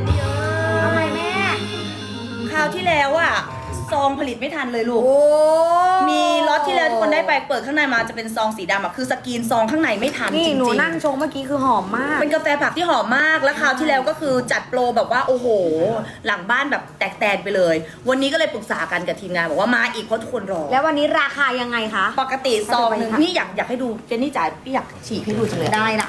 นนี่เอ้ทำไมยแม่ คราวที่แล้วอะซองผลิตไม่ทันเลยลูก โอ้มีล็อตที่แล้วทุกคนได้ไปเปิดข้างในมาจะเป็นซองสีดำอะคือสกรีนซองข้างในไม่ทันนี่จริงหนูๆนั่งชงเมื่อกี้คือหอมมากเป็นกาแฟผักที่หอมมากแล้วคราวที่แล้วก็คือจัดโปรแบบว่าโอ้โห หลังบ้านแบบแตกแตนไปเลย วันนี้ก็เลยปรึกษากันกับทีมงานบอกว่ามาอีกเพราะทุกคนรอ แล้ววันนี้ราคายังไงคะ ปกติซองหนึ่งเอาไปค่ะนี่อยากอยากให้ดูเจนนี่จ๋าพี่อยากฉีกให้ดูจังเลย ได้ละ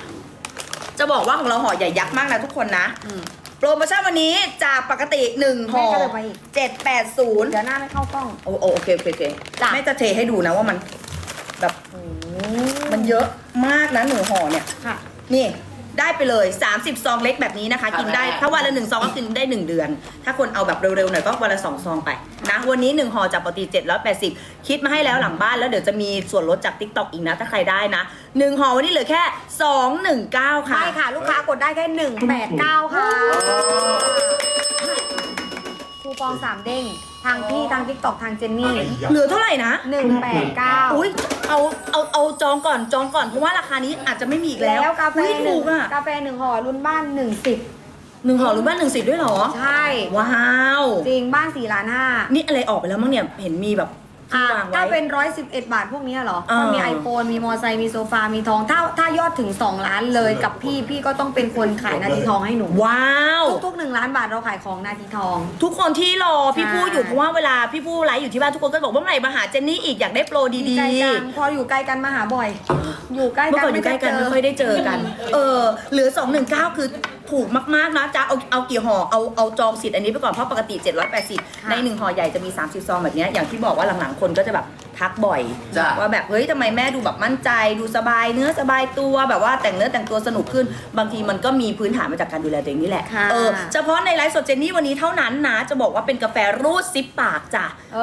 จะบอกว่าของเราห่อใหญ่ยักษ์มากนะทุกคนนะ อืม โปรโมชั่นวันนี้จากปกติ1ห่อแม่ก็เลยไปอีก780เดี๋ยวหน้าไม่เข้ากล้อง โอ้โอโอเคโอเคโอเคจ้ะ แม่จะเทให้ดูนะว่ามันแบบมันเยอะมากนะหนึ่งห่อเนี่ย ค่ะ นี่ ได้ไปเลย 30 ซองเล็กแบบนี้นะคะ กินได้ถ้าวันละหนึ่งซองก็กินได้ 1 เดือน ถ้าคนเอาแบบเร็วๆหน่อยก็วันละ 2 ซองไปนะวันนี้ 1ห่อจากปกติ780 คิดมาให้แล้วหลังบ้านแล้วเดี๋ยวจะมีส่วนลดจาก t ิ k t o k อีกนะ ถ้าใครได้นะ1ห่อวันนี้เหลือแค่ 219 ค่ะ ใช่ค่ะ ลูกค้ากดได้แค่หนึ่งแปดเก้าค่ะคูปองสามเด้ง ทางพี่ทางทิกตอกทางเจนนี่เหลือเท่าไหร่นะหนึ่งแปดเก้าอุ้ยเอาเอาเอาจองก่อนจองก่อนเพราะว่าราคานี้อาจจะไม่มีอีกแล้วแล้วกาแฟอุ๊ยหถูนึ่งกอะกาแฟหนึ่งห่อรุ่นบ้านหนึ่งสิบหนึ่งห่อหรือบ้านหนึ่งสิบด้วยเหรอ ใช่ ว้าว จริงบ้านสี่ล้านห้านี่อะไรออกไปแล้วมั้งเนี่ยเห็นมีแบบ ที่วางถ้าไว้เป็นร้อยสิบเอ็ดบาทพวกนี้เหรออ่ามันมีไอโฟนมีมอไซค์มีโซฟา มีทอง ถ้าถ้ายอดถึง 2 ล้านเลยกับพี่ พี่ก็ต้องเป็นคนขายนาทีทองให้หนู ว้าว ทุกๆหนึ่งล้านบาทเราขายของนาทีทอง ทุกคนที่รอพี่ใช่ผู้อยู่เพราะว่าเวลาพี่ผู้ไลฟ์อยู่ที่บ้านทุกคนก็บอกว่าเมื่อไหร่มาหาเจนนี่อีกอยากได้โปรดีใจกันพออยู่ใกล้กันมาหาบ่อย อยู่ใกล้ๆเมื่อกันก่อนอยู่ใกล้กันไม่ค่อยได้เจอกัน เออเหลือ 219 คือ ถูกมากๆนะจะเอาเอากี่ห่อเอาเอาจองสิทธิ์อันนี้ไปก่อนเพราะปกติ 780 ในหนึ่งห่อใหญ่จะมี30ซองแบบเนี้ยอย่างที่บอกว่าหลังๆคนก็จะแบบ ทักบ่อย จ้ะ ว่าแบบเฮ้ยทำไมแม่ดูแบบมั่นใจ ดูสบายเนื้อสบายตัวแบบว่าแต่งเนื้อแต่งตัวสนุกขึ้น บางทีมันก็มีพื้นฐานมาจากการดูแลตัวเองนี่แหละค่ะเออเฉพาะในไลฟ์สดเจนนี่วันนี้เท่านั้นนะ จะบอกว่าเป็นกาแฟรูดซิปปากจ้ะเอ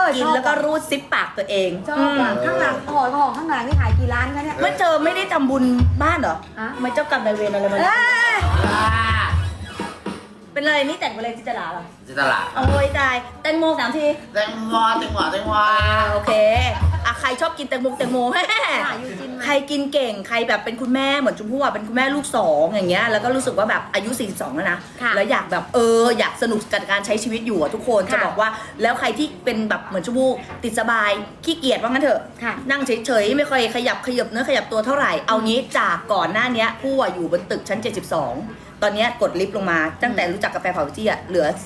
อกินแล้วก็รูดซิปปากตัวเองชอบอะมข้างหลังห่อห่อข้างหลังนี่ขายกี่ล้านคะเนี่ยไม่เจอไม่ได้ทำบุญบ้านเหรออะไม่เจ้ากรรมนายเวรอะไรมาเอ้ย เป็นอะไรนี่แต่งเป็นอะไรจิตรลาเหรอที่ตลาดเอาโวยตายแตงโมสามทีแตงโมแตงโมแตงโมโอเคอะใครชอบกินแตงโมแตงโมแฮ่หาอยู่จินไหมใครกินเก่งใครแบบเป็นคุณแม่เหมือนชมพู่อะเป็นคุณแม่ลูกสองอย่างเงี้ยแล้วก็รู้สึกว่าแบบอายุ 42 แล้วนะค่ะแล้วอยากแบบเอออยากสนุกกับการใช้ชีวิตอยู่อะทุกคนค่ะจะบอกว่า แล้วใครที่เป็นแบบเหมือนชมพู่ติดสบายขี้เกียจว่างั้นเถอะค่ะนั่งเฉยๆไม่ค่อยขยับขยับเนื้อขยับตัวเท่าไหร่เอางี้จากก่อนหน้าเนี้ยผู้อะอยู่บนตึกชั้น 72 ตอนเนี้ยกดลิฟต์ลงมา ตั้งแต่รู้จักกาแฟเผาจี้อะเหลือ4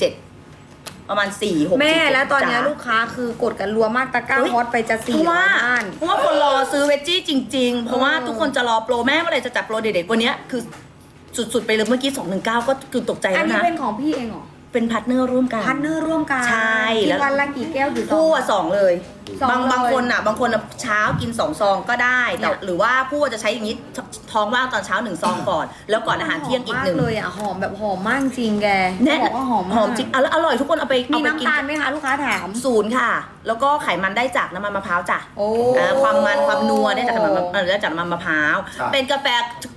7ประมาณ4 6แม่แล้วตอนเนี้ยจ้ะลูกค้าคือกดกันรัวมากตะกร้าเฮ้ยฮอตไปจะเพสี่ราะว่าล้าน เพราะว่าคนรอซื้อเวจจี้จริง ๆ เพราะว่าเออทุกคนจะรอโปรแม่เมื่อไหร่จะจัดโปรเด็ดๆวันเนี้ยคือสุดๆไปเลยเมื่อกี้219ก็คือตกใจอันแล้วนี้นะ เป็นของพี่เองเหรอ เป็นพาร์ทเนอร์ร่วมกัน พันเนอร์ร่วมกันใช่กิแล้นว วันละกี่แก้วกี่ซองผู้อะสองเลย สองบางเลยบางคนอะบางคนอะเช้ากินสองซองก็ได้แต่เนี่ย หรือว่าผู้จะใช้อย่างนี้ทท้องว่างตอนเช้าหนึ่งซองก่อน แล้วก่อนอาหารเที่ยงอีกหนึ่งมเลยอะหอมแบบหอมมากจริงแกแน่บอกว่าหอมมากหอมจริงอะแล้วอร่อยทุกคนเอาไปมีเอาไปกิน้ำตาลไหมคะลูกค้าถาม ศูนย์ค่ะ แล้วก็ไขมันได้จากน้ำมันมะพร้าวจ้ะโอ้ อ่าความมันความนัวได้จากน้ำมันมะเอ่อได้จากน้ำมันมะพร้าว ครับ เป็นกาแฟ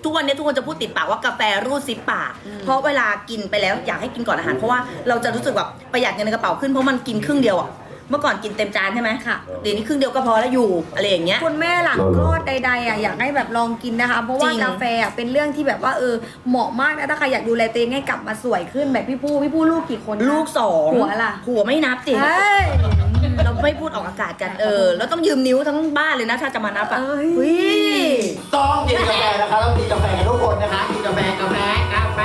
ทุกวันนี้ทุกคนจะพูดติดปากว่ากาแฟรูดซิปปาก เพราะเวลากินไปแล้วอยากให้กินก่อนอาหาร เพราะว่าเราจะรู้สึกแบบประหยัดเงินในกระเป๋าขึ้นเพราะมันกินครึ่งเดียวอะเมื่อก่อนกินเต็มจานใช่ไหมค่ะ เดี๋ยวนี้ครึ่งเดียวก็พอแล้วอยู่อะไรอย่างเงี้ย คุณแม่หลังคลอดใดๆอะอยากให้แบบลองกินนะคะ เพราะว่าจริง กาแฟอะเป็นเรื่องที่แบบว่าเออเหมาะมากนะถ้าใครอยากดูแลตัวเองให้กลับมาสวยขึ้นแบบพี่ผู้พี่ผู้ลูกกี่คนคะลูกสองหัวล่ะ หัวไม่นับจริงเฮ้ย เราไม่พูดออกอากาศกันเออแล้วต้องยืมนิ้วทั้งบ้านเลยนะถ้าจะมานับอะอุ้ยต้องกินกาแฟนะคะต้องกินกาแฟกันทุกคนนะคะกินกาแฟกาแฟกาแฟ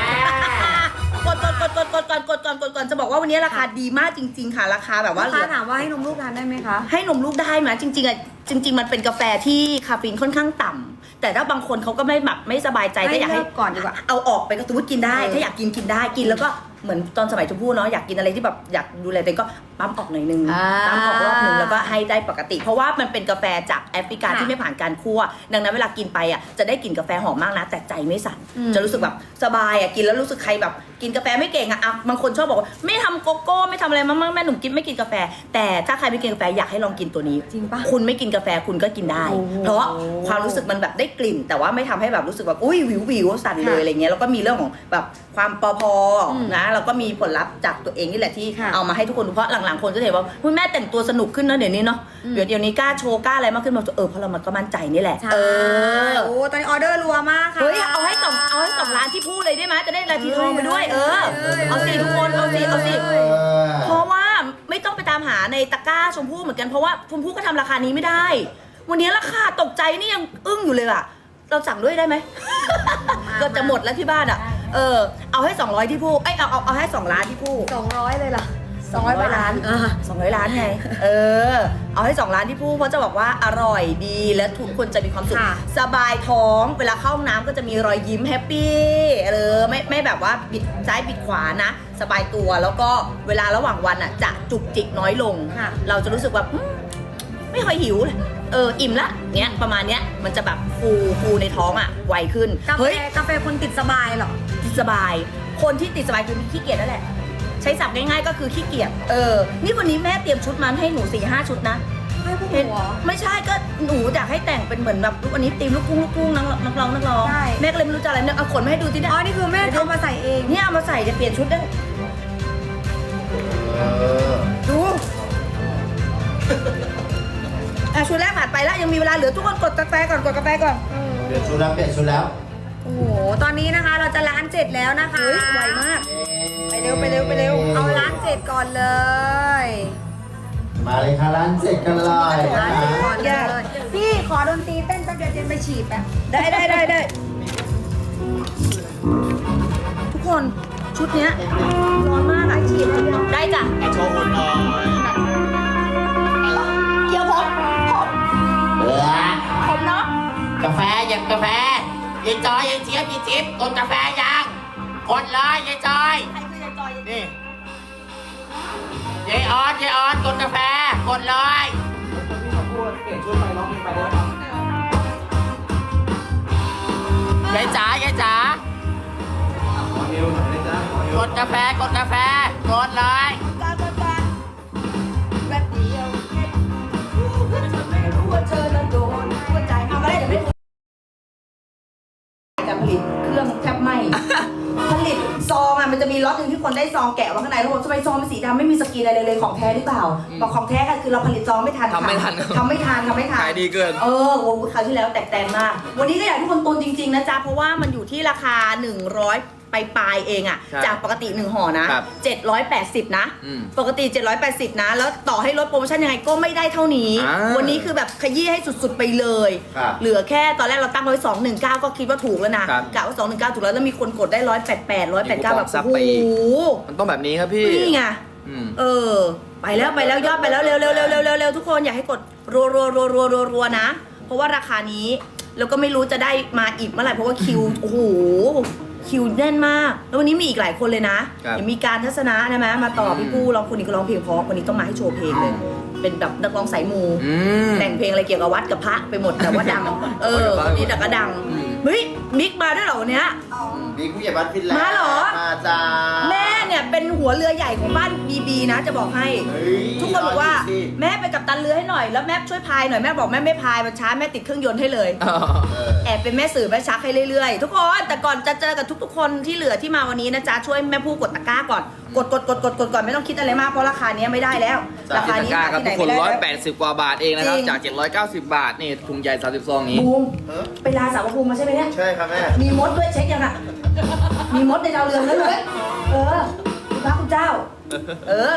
กดก่อนกดก่อนกดก่อนกดก่อนกดก่อนจะบอกว่าวันนี้ราคาดีมากจริง ๆ ค่ะ ราคาแบบว่าลูกค้าถามว่าให้นมลูกทานได้ไหมคะให้นมลูกได้ไหมจริงๆอะจริง ๆ มันเป็นกาแฟที่คาเฟอีนค่อนข้างต่ำ แต่ถ้าบางคนเขาก็ไม่แบบไม่สบายใจก็อยากให้ก่อนดีกว่าเอาออกไปก็สมมติกินได้ ถ้าอยากกินกินได้กินแล้วก็ เหมือนตอนสมัยชมพู่เนาะอยากกินอะไรที่แบบอยากดูแลตัวเองก็ปั๊มออกหน่อยนึงอ่าปั๊มออกรอบนึงแล้วก็ให้ได้ปกติ เพราะว่ามันเป็นกาแฟจากแอฟริกาค่ะที่ไม่ผ่านการคั่ว ดังนั้นเวลากินไปอะจะได้กลิ่นกาแฟหอมมากนะ แต่ใจไม่สั่นอืมจะรู้สึกแบบสบายอะกินแล้วรู้สึกใครแบบ กินกาแฟไม่เก่งอะอะบางคนชอบบอกว่าไม่ทำโกโก้ไม่ทำอะไรมามั่งแม่หนุ่มกินไม่กินกาแฟ แต่ถ้าใครไม่กินกาแฟอยากให้ลองกินตัวนี้จริงปะคุณไม่กินกาแฟคุณก็กินได้ โอ้โห เพราะความรู้สึกมันแบบได้กลิ่น แต่ว่าไม่ทำให้แบบรู้สึกแบบอุ้ยวิววิวสั่นเลยค่ะอะไรเงี้ยแล้วก็มีเรื่องของแบบความปอพออมนะแล้วก็มีผลลัพธ์จากตัวเองนี่แหละที่ค่ะ เอามาให้ทุกคนดูเพราะหลังๆคนก็จะเห็นว่าคุณแม่แต่งตัวสนุกขึ้นนะเดี๋ยวนี้เนาะอืมเดี๋ยวเดี๋ยวนี้กล้าโชว์กล้าอะไรมากขึ้นมาเออเพราะเรามันก็มั่นใจนี่แหละใช่เออ โอ้ตอนนี้ออเดอร์รัวมากค่ะ เฮ้ย เอาให้สองเอาให้สองร้านที่พูดเลยได้ไหมจะได้นาทีทองไปด้วยเออ เอาสิทุกคนเอาสิเอาสิเออเพราะว่าไม่ต้องไปตามหาในตะกร้าชมพู่เหมือนกันเพราะว่าชมพู่ก็ทำราคานี้ไม่ได้ วันนี้ราคาตกใจนี่ยังอึ้งอยู่เลยอะเราสั่งด้วยได้ไหมเก็จะหมดแล้วที่บ้านอะเออ เอาให้ 200 ที่พูเอ้ยเอาเอาเอาให้ 2 ล้านที่พูสองร้อยเลยเหรอ สองร้อยล้านอ่า200ล้านไง เออ เอาให้2ล้านที่พูเพราะจะบอกว่าอร่อยดีและทุกคนจะมีความสุข ค่ะ สบายท้อง เวลาเข้าห้องน้ำก็จะมีรอยยิ้มแฮปปี้ เออ ไม่ไม่แบบว่าบิดซ้ายบิดขวานะ สบายตัว แล้วก็เวลาระหว่างวันอะจะจุกจิกน้อยลง ค่ะ เราจะรู้สึกแบบอืมไม่ค่อยหิวเลยเออ อิ่มละ เนี้ย ประมาณเนี้ย มันจะแบบฟูฟูในท้องอะ ไวขึ้น กาแฟเฮ้ย กาแฟคนติดสบายเหรอสบาย คนที่ติดสบายคือขี้เกียจนั่นแหละใช้ศัพท์ง่ายๆก็คือขี้เกียจเออ นี่วันนี้แม่เตรียมชุดมาให้หนูสี่ห้าชุดนะให้พวกหเห็นนูเหรอไม่ใช่ก็หนูอยากให้แต่งเป็นเหมือนแบบวันนี้ตีมลูกกุ้งลูกกุ้งนักนักร้องนักร้องใช่ แม่ก็เลยไม่รู้จะอะไรเนี่ยเอาขนมาให้ดูที่เนี่ยอ๋อ นี่คือแม่เอามาใส่เอง เนี่ยเอามาใส่จะเปลี่ยนชุดได้เออดูอะชุดแรกผ่านไปแล้วยังมีเวลาเหลือทุกคนกดกาแฟก่อนกดกาแฟก่อน เปลี่ยนชุดแล้วเปลี่ยนชุดแล้ว โอ้โห ตอนนี้นะคะเราจะล้านเจ็ดแล้วนะคะเฮ้ยไวมาก ไปเร็วไปเร็วไปเร็ว เอาล้านเจ็ดก่อนเลยมาเลยค่ะร้านเสร็จกันเลยล้านะนเจ็ดคะก่อนเลย พี่ขอดนตรีเต้นแป๊บเดียวเจนไปฉีดแป๊บได้ได้ได้ได้ ทุกคนชุดเนี้ยร้อนมากอะฉีดได้จ้ กดเลยยายจ๋ายายจ๋ากดกาแฟกดกาแฟกดเลย ซองอะมันจะมีล็อตหนึ่งที่คนได้ซองแกะว่าข้างในแล้วบอกทำไมซองเป็นสีดำไม่มีสกรีนอะไรเลยของแท้หรือเปล่าบอกของแท้ก็คือเราผลิตซองไม่ทันทำไม่ทันครับทำไม่ทันทำไม่ทัน ขายดีเกิน เออโอ้โหคราวที่แล้วแตกแตนมาก วันนี้ก็อยากให้ทุกคนตุนจริงๆนะจ๊ะเพราะว่ามันอยู่ที่ราคา 100ไปปลายๆเองอะใช่จากปกติ 1ห่อนะ ครับ780 นะ อืมปกติ 780 นะ แล้วต่อให้ลดโปรโมชั่นยังไงก็ไม่ได้เท่านี้ อ่าวันนี้คือแบบขยี้ให้สุดๆไปเลย ครับเหลือแค่ตอนแรกเราตั้งไว้219ก็คิดว่าถูกแล้วนะครับกะว่า219ถูกแล้วแล้วมีคนกดได้188 189แบบซับโอ้ไปอีก โหมันต้องแบบนี้ครับพี่นี่ไง อืม เออ ไปแล้วไปแล้วยอดไปแล้วเร็วเร็วเร็วเร็วเร็วเร็วทุกคนอยากให้กดรัวรัวรัวรัวรัวรัวนะ เพราะว่าราคานี้ แล้วก็ไม่รู้จะได้มาอีกเมื่อไหร่เพราะว่าคิว โอ้โห คิวแน่นมาก แล้ววันนี้มีอีกหลายคนเลยนะครับเดี๋ยวมีการทัศนะนะมมาต่อพี่ปูร้องคนนี้ก็ร้องเพลงเพราะวันนี้ต้องมาให้โชว์เพลงเลย เป็นแบบนักร้องสายมูอืมแต่งเพลงอะไรเกี่ยวกับวัดกับพระไปหมดแต่ว่าดัง เออวันนี้แต่ก็ดังอืมเฮ้ยมิกมาด้วยเหรอวันเนี้ยมีผู้ใหญ่บ้านฟินแลนด์มาเหรอมาจ้าแม่ เนี่ยเป็นหัวเรือใหญ่ของบ้านบีบีนะ จะบอกให้ เฮ้ยทุกคนบอกว่าสิแม่ไปกับตันเรือให้หน่อยแล้วแม่ช่วยพายหน่อยแม่บอกแม่ไม่พายมันช้าแม่ติดเครื่องยนต์ให้เลย เออ แอบเป็นแม่สื่อแม่ชักให้เรื่อยๆ ทุกคนแต่ก่อนจะเจอกับทุกๆ คนที่เหลือที่มาวันนี้นะจ๊ะช่วยแม่พูดกดตะกร้าก่อนกดกดกดกดกดก่อนไม่ต้องคิดอะไรมากเพราะราคานี้ไม่ได้แล้วราคานี้กล้าหาครับที่ไหนทุกคน ไม่ได้ร้อยแล้วแปดสิบกว่าบาทเองนะครับ จริง จากเจ็ดร้อยเก้าสิบบาท นี่ถุงใหญ่สามสิบซองนี้ บูมเออไปลาสาวภูมิมาใช่ไหมเนี่ย ใช่ครับแม่ มีมดด้วยเช็คยังอะ มีมดในดาวเรืองแล้วเลย เออคุณ พระคุณเจ้า เออ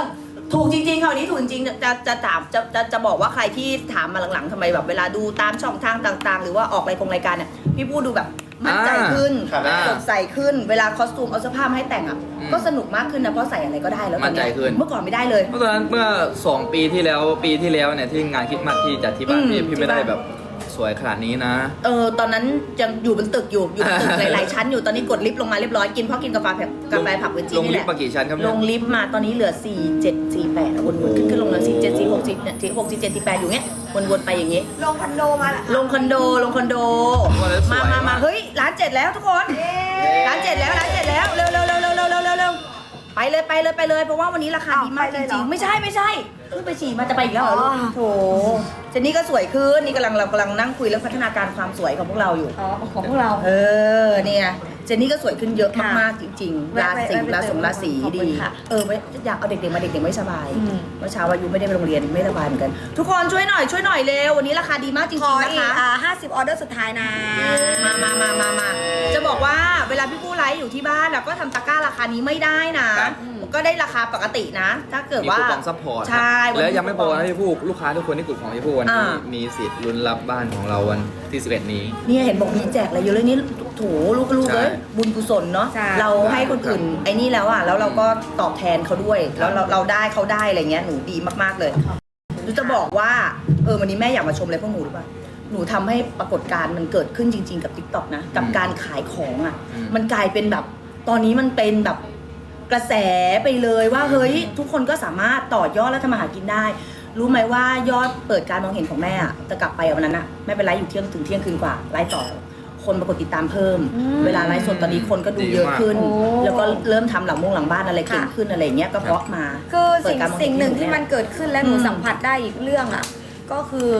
ถูกจริงๆคราวนี้ถูกจริงๆจะจะถามจะจะจะบอกว่าใครที่ถามมาหลังๆทำไมแบบเวลาดูตามช่องทางต่าง ๆ หรือว่าออกรายกงรายการเนี่ยพี่พูดดูแบบมั่นใจขึ้นครับอ่าสดใสขึ้น เวลาคอสตูมเอาเสื้อผ้ามาให้แต่งอะอืมก็สนุกมากขึ้นนะเพราะใส่อะไรก็ได้แล้วตอมั่นใจขึ้น เมื่อก่อนไม่ได้เลยเมื่อตอนนั้นเมื่อสองปีที่แล้วปีที่แล้วเนี่ยที่งานคริดมาสที่จัดที่บ้านอืมพี่พี่ไม่ได้ที่บ้านแบบส วยขนาดนี้นะ เออตอนนั้นยังอยู่บนตึกอยู่อยู่บนตึกหลายๆชั้นอยู่ตอนนี้กดลิฟต์ลงมาเรียบร้อยกินเพราะกินกาแฟแผกาแฟผักเวจีลงนี่แหลิฟละต์มากี่ชั้นครับลเนี่ย งลิฟต์มาตอนนี้เหลือ 4 7 4 8อะวนๆขึ้นขึ้นลงเลย4 7 4 6 4เนี่ย4 6 4 7 4 8อยู่เงี้ยวนๆไปอย่างงี้ลงคอนโดมาละลงคอนโดลงคอนโดวันนั้นสมาวยมามาากเฮ้ยร้านเจ็ดแล้วทุกคน ร้านเจ็ดแล้วร้านเจ็ดแล้วเร็วเร็วเร็วเร็วเร็วเร็วเร็ว ไปเลยไปเลยไปเลย เพราะว่าวันนี้ราคาอ้าวดีมากไปจเลยเหรริองๆไม่ใช่ไม่ใช่เพิ่งไปฉี่มาจะไปอีกแล้วเหรอลูกอ๋อโถเจนนี่ก็สวยขึ้นนี่กำลังเรากำลังนั่งคุยเรื่องพัฒนาการความสวยของพวกเราอยู่ อ๋อของพวกเรา เออเนี่ย เจนนี่ก็สวยขึ้นเยอะค่ะมากๆจริงๆแวะราไปศีแวะไปราสงราศีขอบคุดีณค่ะเออไม่อยากเอาเด็กๆมาเด็กๆไม่สบายอืมเมื่อเช้าอายุไม่ได้ไปโรงเรียนไม่สบายเหมือนกัน ทุกคนช่วยหน่อยช่วยหน่อยเร็ววันนี้ราคาดีมากจขอริงๆนะอีกคะอ่าห้าสิบออเดอร์สุดท้ายนะ มามามามามาจะบอกว่าเวลาพี่ผู้ไลฟ์อยู่ที่บ้านแล้วก็ทำตะกร้าราคานี้ไม่ได้นะครับก็ได้ราคาปกตินะ ถ้าเกิดมีว่าคูปองซัพพอร์ตใช่วันนี้แล้วยังไม่พอนะพี่ผู้ลูกค้าทุกคนที่กดของพี่ผู้วันนี้อ่ามีสิทธิ์ลุ้นรับบ้านของเราวันที่11นี้เนี่ยเห็นบอกมีแจกอะไรเยอะเลยนี่โถลูกๆใช่เลยบุญกุศลเนาะใช่ เราให้คนอื่นไอ้นี่แล้วอะแล้วเราก็ตอบแทนเขาด้วย แล้วเราเราได้เขาได้อะไรเงี้ยหนูดีมากๆเลยหนูจะบอกว่าเออวันนี้แม่อยากมาชมอะไรพวกหนูหรือเปล่าหนูทำให้ปรากฏการณ์มันเกิดขึ้นจริง ๆ กับ t ิ k t o k นะกับอืมการขายของอะ อืม มันกลายเป็นแบบตอนนี้มันเป็นแบบกระแสไปเลยว่าเฮ้ยทุกคนก็สามารถต่อยอดและทำมาหากินได้ รู้ไหมว่ายอดเปิดการมองเห็นของแม่อะจะกลับไปอะวันนั้นอะแม่เป็นไลฟ์อยู่เที่ยงถึงเที่ยงคืนกว่าไลฟ์ต่อ คนมากดติดตามเพิ่มอืมเวลาไลฟ์สดตอนนี้คนก็ดูเยอะขึ้น โอ้ แล้วก็เริ่มทำหลังมงหลังบ้านอะไรเก่งค่ะขึ้นอะไรเงี้ยก็เพราะมา คือเปิดสิ่งการมองเห็นสิ่งหนึ่งที่ที่หนูมันเกิดขึ้นและหนูอืมสัมผัสได้อีกเรื่องอะ ก็คือ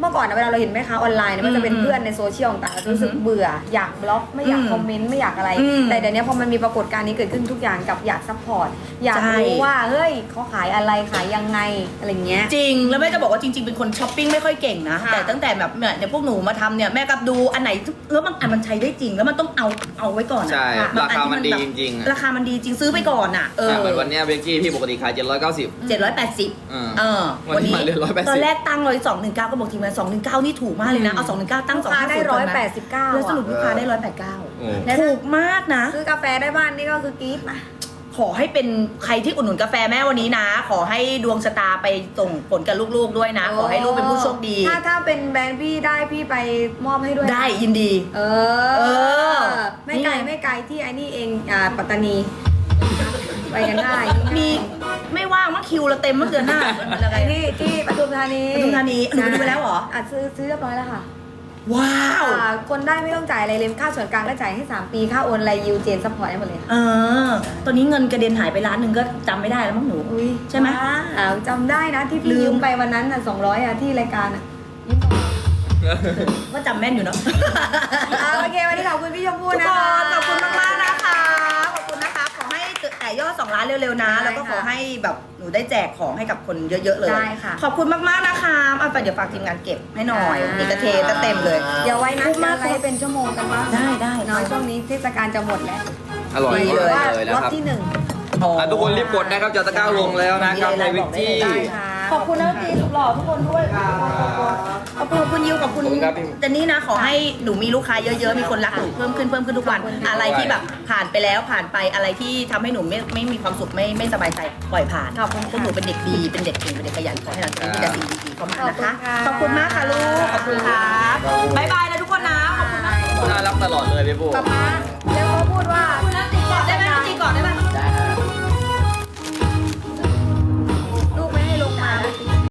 เมื่อก่อนนะเวลาเราเห็นแม่ค้าออนไลน์เนี่ยมันจะเป็นอืมเพื่อนในโซเชียลต่างๆเราจะรู้สึกอืมเบื่ออยากบล็อกไม่อยากอืมคอมเมนต์ไม่อยากอะไร อืมแต่เดี๋ยวนี้พอมันมีปรากฏการณ์นี้เกิดขึ้นทุกอย่างกับอยากซัพพอร์ตอยากใช่ รู้ว่าเฮ้ยเขาขายอะไรขายยังไงอะไรเงี้ย จริง แล้วแม่จะบอกว่าจริง ๆ เป็นคนช้อปปิ้งไม่ค่อยเก่งนะ ค่ะแต่ตั้งแต่แบบเนี่ยเนี่ยพวกหนูมาทำเนี่ยแม่กับดูอันไหนแล้วบางอันมันใช้ได้จริง แล้วมันต้องเอาเอาไว้ก่อนอะใช่บงราอัคาที่มันดีแบบจริงๆอะ ราคามันดีจริงซื้อไปก่อนอะเออเหมือนวันเนี้ยเบกกี้พี่ปกติขาย790 เจ็ดร้อยแปดสิบอ่าเออวันนี้มาเหลือ180 ตอนแรกตั้งเลยสองหนึ่งเก้าก็บอกทีมงานสองหนึ่งเก้านี่ถูกมากเลยนะ เอาสองหนึ่งเก้าตั้งลูกสองค้าห้าได้ศูนย์ร้อยตนแปนั้นดสิบเก้าแล้วสรุปลูกค้าได้ร้อยแปดเก้าโอ้ถูกมากนะ ซื้อกาแฟได้บ้านนี่ก็คือกรี๊ดนะขอให้เป็นใครที่อุดหนุนกาแฟแม่วันนี้นะ ขอให้ดวงชะตาไปส่งผลกับลูกๆด้วยนะ ขอให้ลูกเป็นผู้โชคดี ถ้าถ้าเป็นแบรนด์พี่ได้พี่ไปมอบให้ด้วยนะได้ยินดี เอเอออไม่ไกลนี่ไง ไม่ไกลที่ไอ้นี่เองอ่าปัตตานี ไปกันได้มี ไม่ว่างว่าคิวเราเต็มเมื่อเดือนหน้าอะไรไอ้นี่ ที่ปทุมธานีปทุมธานีหนูไปดูไปแล้วเหรอ อะซื้อซื้อเรียบร้อยแล้วค่ะ ว้าวอ่าคนได้ไม่ต้องจ่ายอะไรเลยค่าส่วนกลางก็จ่ายให้ 3 ปีค่าโอนอะไรยูเจนซัพพอร์ตให้หมดเลยค่ะ เออ ตอนนี้เงินกระเด็นหายไปล้านหนึ่งก็จำไม่ได้แล้วมั้งหนู อุ้ยใช่ไหม อ่าจำได้นะที่พี่ลืม ยืมไปวันนั้นอะสองร้อยอะที่รายการอะยืมไปว่าจำแม่นอยู่เนาะ อ่าโอเค วันนี้ขอบคุณพี่ชมพู่ทุกนะคคะนขอบคุณมากมากๆนะคะ ขอบคุณนะคะ ขอ ให้แต่ยอด 2 ล้านเร็วๆนะ ได้แล้วก็ขอค่ะให้แบบหนูได้แจกของให้กับคนเยอะๆเลย ได้ค่ะขอบคุณมากๆนะคะเอาไปเดี๋ยวฝากทีมงานเก็บให้หน่อยอ่า เอกเทจะเต็มเลย เดี๋ยวไว้นะคุ้มมากจะไลฟ์เป็นชั่วโมงกันบ้างได้ได้ น้อยช่วงนี้เทศกาลจะหมดแล้วอร่อยดีมากเลยเลยนะล็อตครับที่หนึ่งอะทุกคนรีบกดนะครับจะตะกร้าลงแล้วนะครับในวิกกี้ ได้ค่ะ ขอบคุณนะพี่สุดหล่อทุกคนด้วย ขอบคุณขอบคุณยิวขอบคุณขอบคุณครับพี่เจนนี่นะขอให้หนูมีลูกค้าเยอะๆ มีคนรักหนูเพิ่มขึ้นเพิ่มขึ้นทุกวันขอบคุณค่ะอะไรที่แบบผ่านไปแล้วผ่านไปอะไรที่ทำให้หนูไม่ไม่มีความสุขไม่ไม่สบายใจปล่อยผ่านขอบคุณค่ะพวกหนูเป็นเด็กดีเป็นเด็กเก่งเป็นเด็กขยันขอให้เราจะมีแต่สิ่งดีๆเข้ามานะคะขอบคุณค่ะขอบคุณมากค่ะลูกขอบคุณครับบ๊ายบายนะทุกคนนะขอบคุณมากน่ารักตลอดเลยพี่ผู้ป๊าป๊า